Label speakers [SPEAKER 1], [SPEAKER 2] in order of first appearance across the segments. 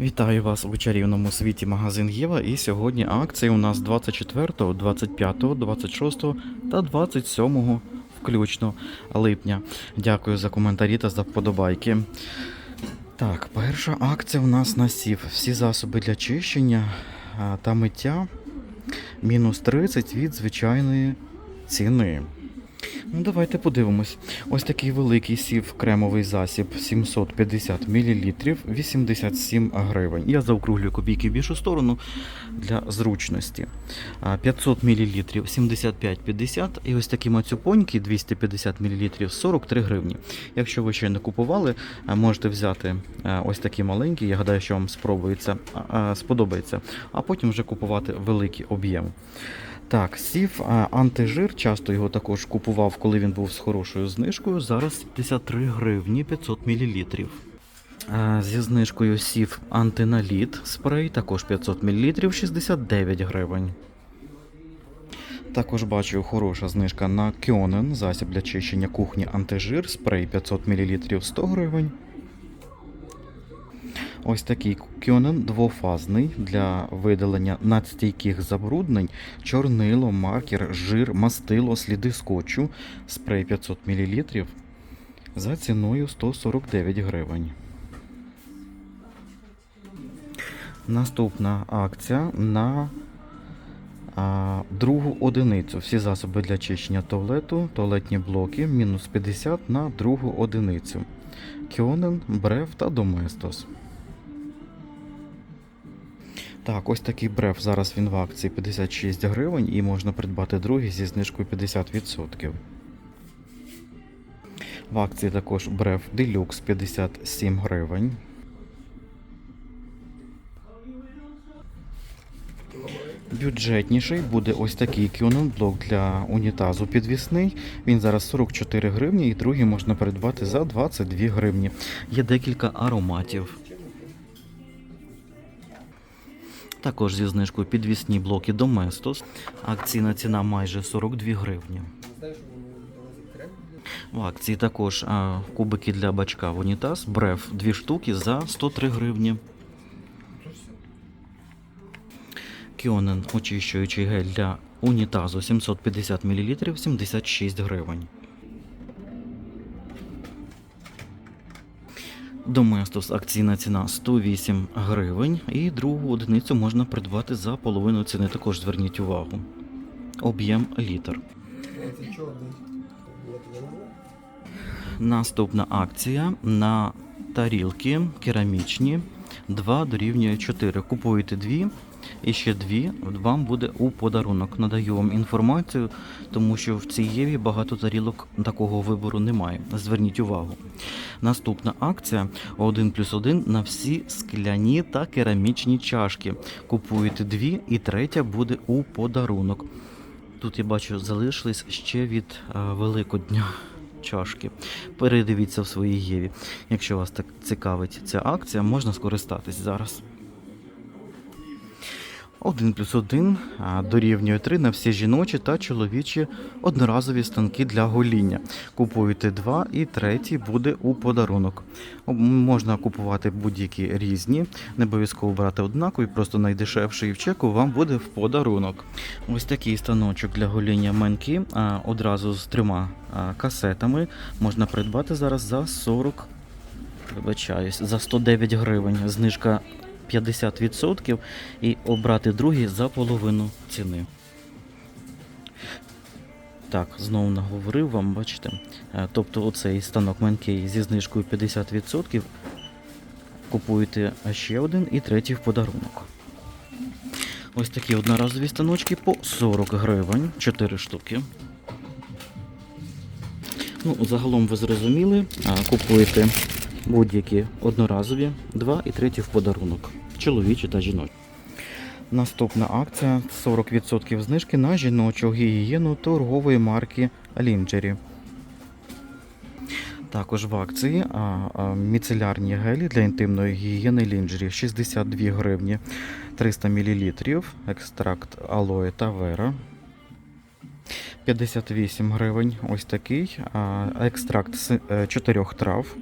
[SPEAKER 1] Вітаю вас у чарівному світі магазин Єва. І сьогодні акції у нас 24, 25, 26 та 27 включно липня. Дякую за коментарі та за вподобайки. Так, перша акція у нас на сів. Всі засоби для чищення та миття мінус 30 від звичайної ціни. Ну, давайте подивимось. Ось такий великий сів кремовий засіб 750 мл 87 гривень. Я заокруглюю копійки в більшу сторону для зручності. 500 мл 75,50 і ось такі мацюпоньки 250 мл 43 гривні. Якщо ви ще не купували, можете взяти ось такі маленькі. Я гадаю, що вам спробується, сподобається, а потім вже купувати великий об'єм. Так, сів антижир, часто його також купував, коли він був з хорошою знижкою. Зараз 53 гривні 500 мл. Зі знижкою сів антиналіт спрей, також 500 мл, 69 гривень. Також бачу хороша знижка на Кьонен, засіб для чищення кухні антижир, спрей 500 мл 100 гривень. Ось такий кьонен двофазний для видалення надстійких забруднень, чорнило, маркер, жир, мастило, сліди скотчу, спрей 500 мл за ціною 149 гривень. Наступна акція на а, другу одиницю. Всі засоби для чищення туалету, туалетні блоки, мінус 50 на другу одиницю. Кьонен, Брев та Доместос. Так, ось такий бреф. Зараз він в акції 56 гривень і можна придбати другий зі знижкою 50%. В акції також бреф Deluxe 57 гривень. Бюджетніший буде ось такий Кюнен блок для унітазу підвісний. Він зараз 44 гривні і другий можна придбати за 22 гривні. Є декілька ароматів. Також зі знижкою підвісні блоки Domestos. Акційна ціна майже 42 гривні. В акції також а, кубики для бачка в унітаз, бреф 2 штуки за 103 гривні. Кіонен очищуючий гель для унітазу 750 мл 76 гривень. Доместос акційна ціна 108 гривень і другу одиницю можна придбати за половину ціни. Також зверніть увагу. Об'єм літр. Наступна акція на тарілки керамічні 2 дорівнює 4. Купуєте дві і ще дві вам буде у подарунок. Надаю вам інформацію, тому що в цій Єві багато тарілок такого вибору немає. Зверніть увагу. Наступна акція 1 плюс 1 на всі скляні та керамічні чашки. Купуєте дві і третя буде у подарунок. Тут я бачу, залишились ще від е, Великодня чашки. Передивіться в своїй Єві. Якщо вас так цікавить ця акція, можна скористатись зараз. 1 плюс 1 дорівнює 3 на всі жіночі та чоловічі одноразові станки для гоління. Купуєте два і третій буде у подарунок. Можна купувати будь-які різні, не обов'язково брати однакові, просто найдешевший в чеку вам буде в подарунок. Ось такий станочок для гоління менки одразу з трьома касетами можна придбати зараз за 40, вибачаюсь, за 109 гривень. Знижка 50% і обрати другий за половину ціни. Так, знову наговорив вам, бачите. Е, Тобто оцей станок Менкей зі знижкою 50%. Купуєте ще один і третій в подарунок. Ось такі одноразові станочки по 40 гривень, 4 штуки. Ну, загалом ви зрозуміли, купуєте будь-які одноразові, два і третій в подарунок. Чоловічі та жіночі. Наступна акція 40% знижки на жіночу гігієну торгової марки Лінджері. Також в акції а, міцелярні гелі для інтимної гігієни Лінджері 62 гривні 300 мл, екстракт алоє та вера. 58 гривень. Ось такий екстракт з 4 трав.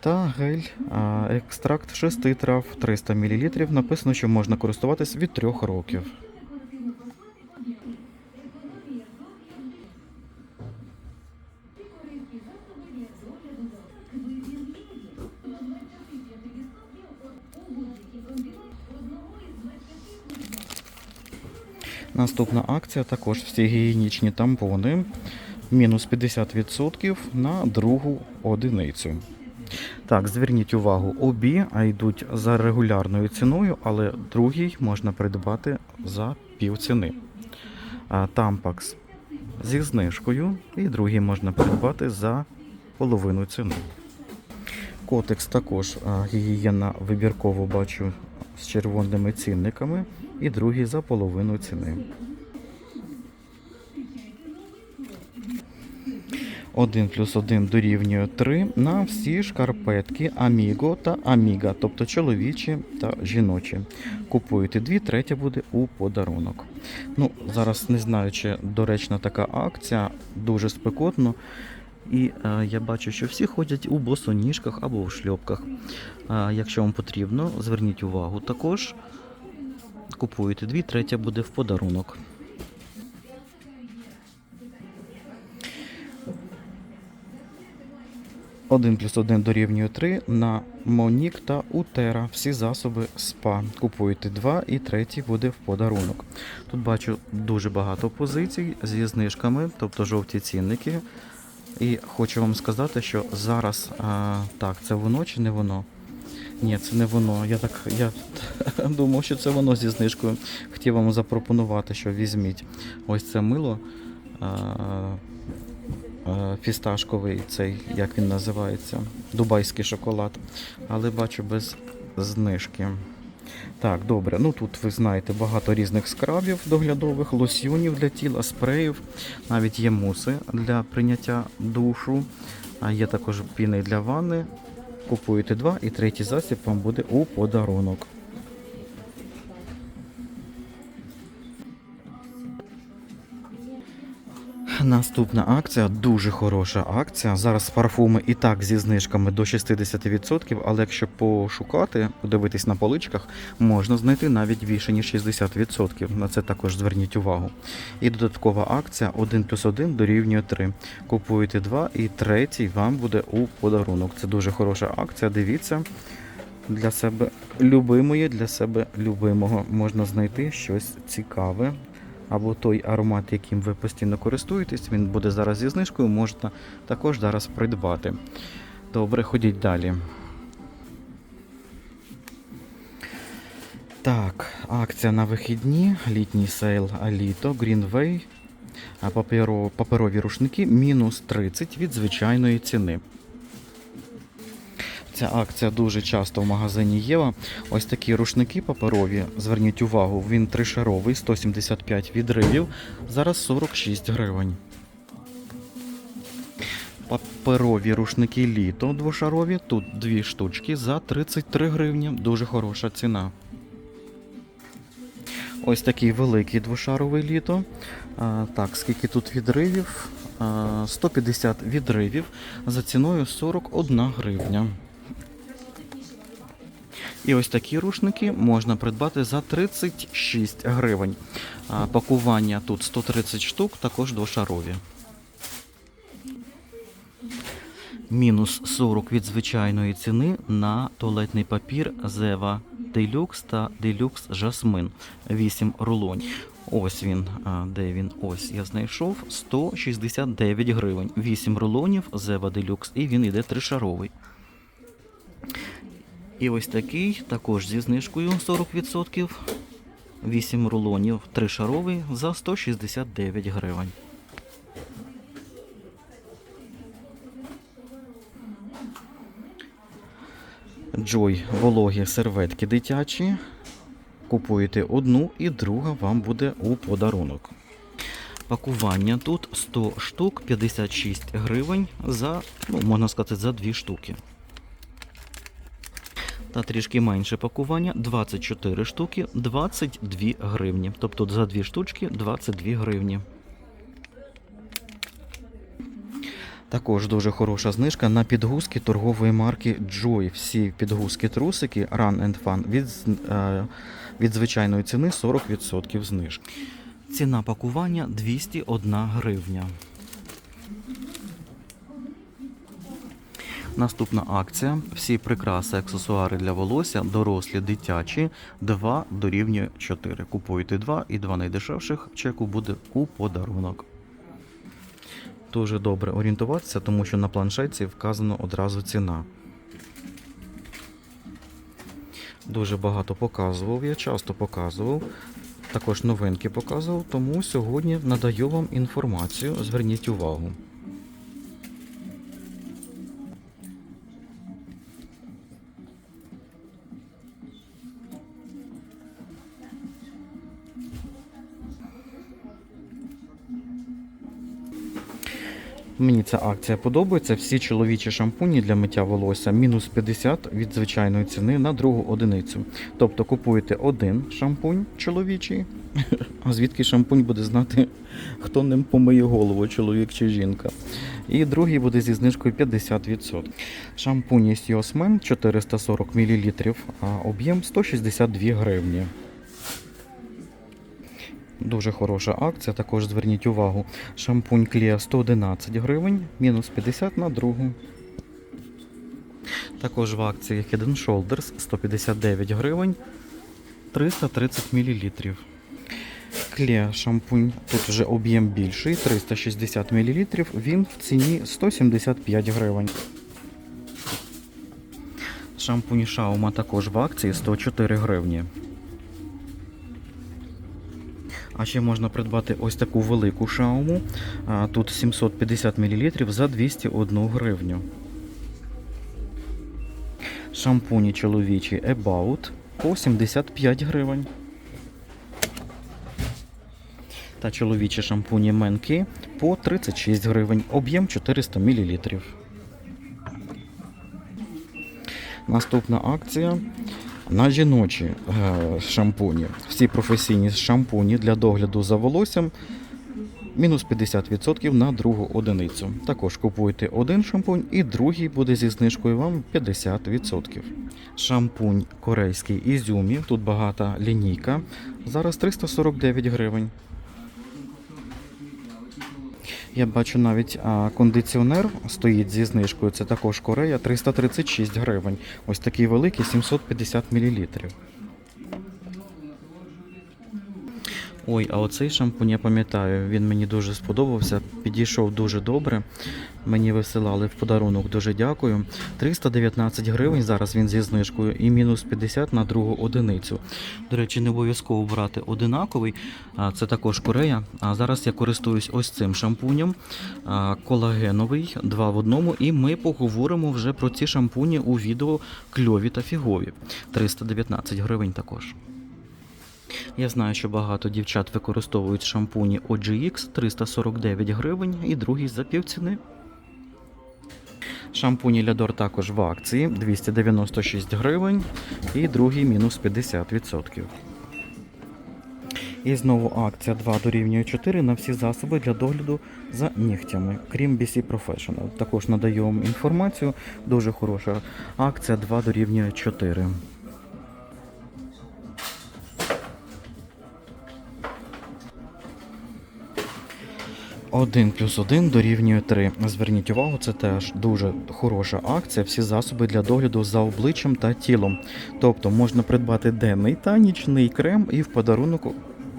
[SPEAKER 1] Та гель, екстракт 6 трав 300 мл. Написано, що можна користуватись від 3 років. Наступна акція також всі гігієнічні тампони. Мінус 50% на другу одиницю. Так, зверніть увагу, обі йдуть за регулярною ціною, але другий можна придбати за півціни. А Тампакс зі знижкою, і другий можна придбати за половину ціни. Котекс також гігієна вибірково бачу з червоними цінниками, і другий за половину ціни. 1 плюс 1 дорівнює 3 на всі шкарпетки Amigo та Amiga, тобто чоловічі та жіночі. Купуєте дві, третя буде у подарунок. Ну, зараз не знаю, чи доречна така акція, дуже спекотно. І е, я бачу, що всі ходять у босоніжках або в шльопках. Е, якщо вам потрібно, зверніть увагу також. Купуєте дві, третя буде в подарунок. Один плюс один дорівнює 3 на Монік та Утера. Всі засоби СПА. Купуєте два і третій буде в подарунок. Тут бачу дуже багато позицій зі знижками, тобто жовті цінники. І хочу вам сказати, що зараз а, так, це воно чи не воно? Ні, це не воно. Я так я думав, що це воно зі знижкою. Хотів вам запропонувати, що візьміть ось це мило. А, фісташковий, цей, як він називається, дубайський шоколад. Але бачу без знижки. Так, добре. Ну тут ви знаєте багато різних скрабів доглядових, лосьйонів для тіла, спреїв, навіть є муси для прийняття душу, а є також піни для ванни. Купуєте два і третій засіб вам буде у подарунок. Наступна акція дуже хороша акція. Зараз парфуми і так зі знижками до 60%, але якщо пошукати, подивитись на поличках, можна знайти навіть більше ніж 60%. На це також зверніть увагу. І додаткова акція 1 плюс 1 дорівнює 3. Купуєте 2 і третій вам буде у подарунок. Це дуже хороша акція. Дивіться. Для себе любимої, для себе любимого можна знайти щось цікаве або той аромат, яким ви постійно користуєтесь, він буде зараз зі знижкою, можете також зараз придбати. Добре, ходіть далі. Так, акція на вихідні, літній сейл Аліто, Greenway, паперо- паперові рушники мінус 30 від звичайної ціни. Ця акція дуже часто в магазині Єва. Ось такі рушники паперові. Зверніть увагу, він тришаровий, 175 відривів. Зараз 46 гривень. Паперові рушники літо двошарові. Тут дві штучки за 33 гривні. Дуже хороша ціна. Ось такий великий двошаровий літо. А, так, скільки тут відривів? А, 150 відривів за ціною 41 гривня. І ось такі рушники можна придбати за 36 гривень. Пакування тут 130 штук, також двошарові. Мінус 40 від звичайної ціни на туалетний папір Зева Deluxe та Deluxe Жасмин. 8 рулонів. Ось він, де він? Ось я знайшов 169 гривень. 8 рулонів Зева Deluxe і він іде тришаровий. І ось такий, також зі знижкою 40%. 8 рулонів, тришаровий за 169 гривень. Джой вологі серветки дитячі. Купуєте одну і друга вам буде у подарунок. Пакування тут 100 штук, 56 гривень за, ну, можна сказати, за 2 штуки. Та трішки менше пакування 24 штуки, 22 гривні. Тобто за 2 штучки 22 гривні. Також дуже хороша знижка на підгузки торгової марки Joy. Всі підгузки трусики Run and Fun від, е, від звичайної ціни 40% знижки. Ціна пакування 201 гривня. Наступна акція. Всі прикраси, аксесуари для волосся, дорослі, дитячі, 2 дорівнює 4. Купуєте 2 і 2 найдешевших чеку буде у подарунок. Дуже добре орієнтуватися, тому що на планшетці вказано одразу ціна. Дуже багато показував, я часто показував. Також новинки показував, тому сьогодні надаю вам інформацію. Зверніть увагу. Мені ця акція подобається. Всі чоловічі шампуні для миття волосся мінус 50 від звичайної ціни на другу одиницю. Тобто купуєте один шампунь чоловічий, а звідки шампунь буде знати, хто ним помиє голову, чоловік чи жінка. І другий буде зі знижкою 50%. Шампунь Yosman 440 мл, а об'єм 162 гривні. Дуже хороша акція, також зверніть увагу. Шампунь Клія 111 гривень, мінус 50 на другу. Також в акції Head Shoulders 159 гривень, 330 мл. Клія шампунь, тут вже об'єм більший, 360 мл, він в ціні 175 гривень. Шампунь Шаума також в акції 104 гривні. А ще можна придбати ось таку велику шауму. Тут 750 мл за 201 гривню. Шампуні чоловічі About по 75 гривень. Та чоловічі шампуні Менки по 36 гривень. Об'єм 400 мл. Наступна акція на жіночі е, шампуні. Всі професійні шампуні для догляду за волоссям мінус 50% на другу одиницю. Також купуйте один шампунь і другий буде зі знижкою вам 50%. Шампунь корейський ізюмі, тут багата лінійка. Зараз 349 гривень. Я бачу навіть а, кондиціонер стоїть зі знижкою. Це також Корея 336 гривень. Ось такий великий 750 мл. Ой, а оцей шампунь я пам'ятаю, він мені дуже сподобався, підійшов дуже добре. Мені висилали в подарунок, дуже дякую. 319 гривень зараз він зі знижкою і мінус 50 на другу одиницю. До речі, не обов'язково брати одинаковий. Це також Корея. А зараз я користуюсь ось цим шампунем. Колагеновий, два в одному. І ми поговоримо вже про ці шампуні у відео кльові та фігові. 319 гривень також. Я знаю, що багато дівчат використовують шампуні OGX 349 гривень і другий за півціни. Шампуні Лядор також в акції 296 гривень і другий мінус 50%. І знову акція 2 дорівнює 4 на всі засоби для догляду за нігтями, крім BC Professional. Також надаю вам інформацію. Дуже хороша акція 2 дорівнює 4. Один плюс один дорівнює 3. Зверніть увагу, це теж дуже хороша акція. Всі засоби для догляду за обличчям та тілом. Тобто можна придбати денний та нічний крем і в подарунок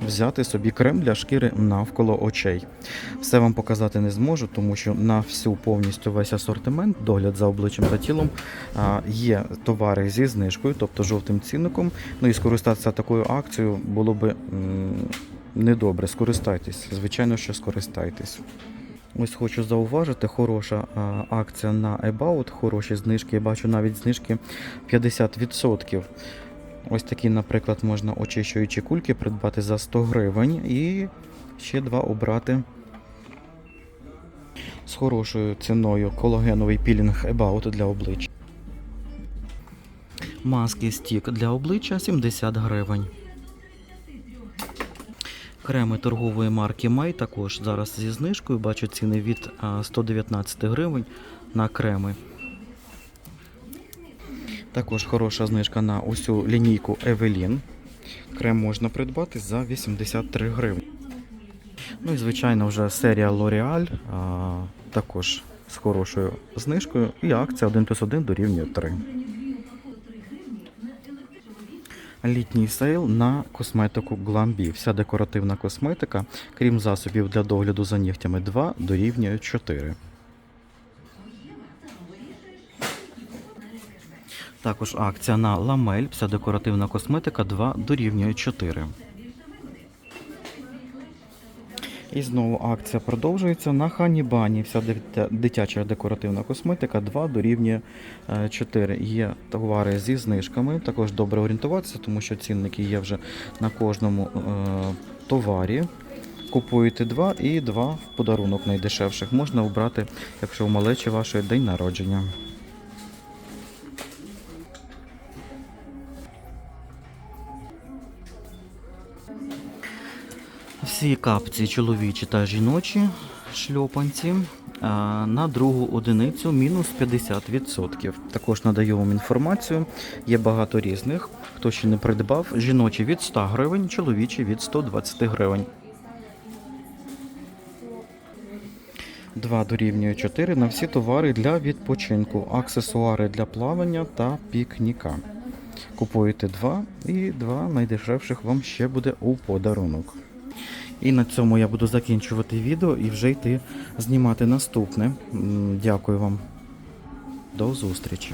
[SPEAKER 1] взяти собі крем для шкіри навколо очей. Все вам показати не зможу, тому що на всю повністю весь асортимент, догляд за обличчям та тілом, є товари зі знижкою, тобто жовтим цінником. Ну і скористатися такою акцією було би. Недобре, скористайтесь. Звичайно, що скористайтесь. Ось хочу зауважити, хороша а, акція на About, хороші знижки. Я бачу навіть знижки 50%. Ось такі, наприклад, можна очищуючі кульки придбати за 100 гривень і ще два обрати з хорошою ціною колагеновий пілінг About для обличчя. Маски стік для обличчя 70 гривень. Креми торгової марки Май також зараз зі знижкою. Бачу ціни від 119 гривень на креми. Також хороша знижка на усю лінійку Evelyn. Крем можна придбати за 83 гривні. Ну і звичайно вже серія L'Oreal також з хорошою знижкою. І акція 1 плюс 1 дорівнює 3. Літній сейл на косметику Glambi. Вся декоративна косметика, крім засобів для догляду за нігтями 2, дорівнює 4. Також акція на ламель, вся декоративна косметика 2 дорівнює 4. І знову акція продовжується на Ханібані. Вся дитяча декоративна косметика 2 дорівнює е, 4. Є товари зі знижками. Також добре орієнтуватися, тому що цінники є вже на кожному е, товарі. Купуєте 2 і 2 в подарунок найдешевших. Можна обрати, якщо у малечі вашої день народження. Всі капці чоловічі та жіночі шльопанці а, на другу одиницю мінус 50%. Також надаю вам інформацію. Є багато різних. Хто ще не придбав, жіночі від 100 гривень, чоловічі від 120 гривень. 2 дорівнює 4 на всі товари для відпочинку, аксесуари для плавання та пікніка. Купуєте 2 і 2 найдешевших вам ще буде у подарунок. І на цьому я буду закінчувати відео і вже йти знімати наступне. Дякую вам. До зустрічі.